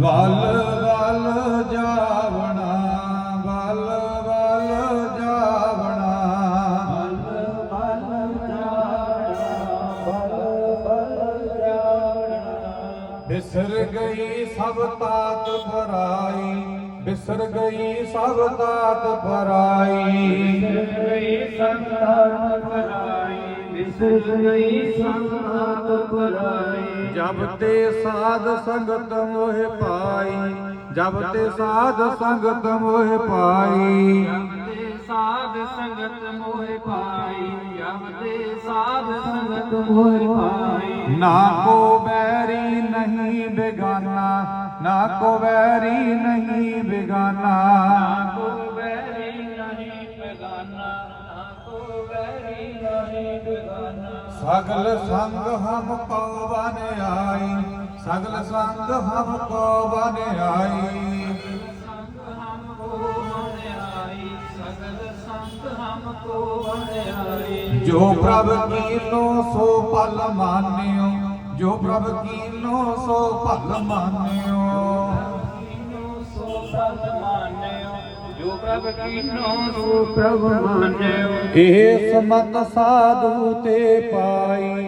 ਵਲ ਵਲ ਜਾਵਣਾ, ਵਲ ਵਲ ਜਾਵਣਾ। ਬਿਸਰ ਗਈ ਸਭ ਤਾਤ ਪਰਾਈ ਬਿਸਰ ਗਈ ਸਭ ਤਾਤ ਬਿਸਰ ਗਈ ਸੰਤਾਨ ਪਰਾਈ ਵਿਸਰ ਗਈ ਸੰਤਾਨ ਪਰਾਈ ਜਬ ਤੇ ਸਾਧ ਸੰਗਤ ਮੋਹਿ ਪਾਈ ਜਬ ਤੇ ਸਾਧ ਸੰਗਤ ਮੋਹਿ ਪਾਈ। ਸਾਧ ਸੰਗਤ ਮੋਹਿ ਪਾਈ ਜਬ ਤੇ ਸਾਧ ਸੰਗਤ ਮੋਹਿ ਪਾਈ। ਨਾ ਕੋ ਬੈਰੀ ਨਹੀਂ ਬੇਗਾਨਾ ਨਾ ਕੋ ਬੈਰੀ ਨਹੀਂ ਬੇਗਾਨਾ। ਸਗਲ ਸੰਗ ਹਮ ਕੋ ਬਨ ਆਈ, ਸਗਲ ਸੰਗ ਹਮ ਕੋ ਬਨ ਆਈ। ਸਗਲ ਸੰਗ ਜੋ ਪ੍ਰਭ ਕੀਨੋ ਸੋ ਪਲ ਮਾਨਿਓ, ਜੋ ਪ੍ਰਭ ਕੀਨੋ ਸੋ ਪਲ ਮਾਨਿਓ। ਸੋ ਪ੍ਰਭ ਮਾਨਿਓ ਜੋ ਪ੍ਰਭ ਕੀਨੋ ਸੋ ਪ੍ਰਭ ਮਾਨਿਓ ਇਹ ਸਮਤ ਸਾਧੂ ਤੇ ਪਾਈ।